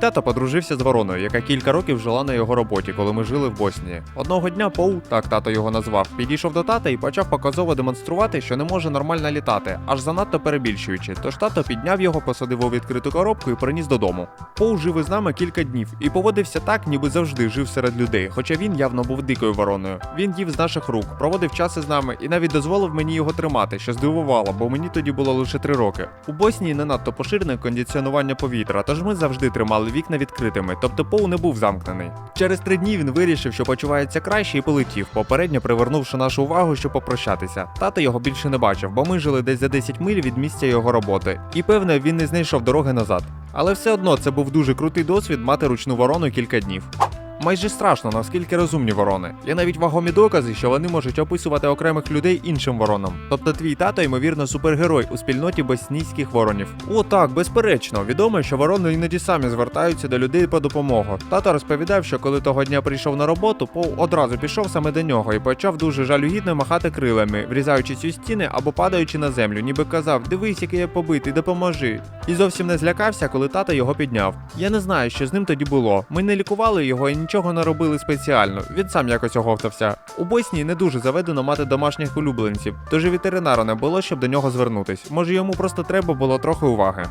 Тато подружився з вороною, яка кілька років жила на його роботі, коли ми жили в Боснії. Одного дня Поу, так тато його назвав, підійшов до тата і почав показово демонструвати, що не може нормально літати, аж занадто перебільшуючи. Тож тато підняв його, посадив у відкриту коробку і приніс додому. Поу жив із нами кілька днів і поводився так, ніби завжди жив серед людей, хоча він явно був дикою вороною. Він їв з наших рук, проводив час із нами і навіть дозволив мені його тримати, що здивувало, бо мені тоді було лише три роки. У Боснії не надто поширене кондиціонування повітря, тож ми завжди тримали вікна відкритими, тобто Поу не був замкнений. Через три дні він вирішив, що почувається краще і полетів, попередньо привернувши нашу увагу, щоб попрощатися. Тато його більше не бачив, бо ми жили десь за 10 миль від місця його роботи. І певне, він не знайшов дороги назад. Але все одно це був дуже крутий досвід мати ручну ворону кілька днів. Майже страшно, наскільки розумні ворони. Є навіть вагомі докази, що вони можуть описувати окремих людей іншим воронам. Тобто твій тато, ймовірно, супергерой у спільноті боснійських воронів. О, так, безперечно. Відомо, що ворони іноді самі звертаються до людей по допомогу. Тато розповідав, що коли того дня прийшов на роботу, Пол одразу пішов саме до нього і почав дуже жалюгідно махати крилами, врізаючись у стіни або падаючи на землю, ніби казав: Дивись, який я побитий, допоможи. І зовсім не злякався, коли тато його підняв. Я не знаю, що з ним тоді було. Ми не лікували його і нічого не робили спеціально. Він сам якось оговтався. У Боснії не дуже заведено мати домашніх улюбленців, тож і ветеринара не було, щоб до нього звернутись. Може йому просто треба було трохи уваги.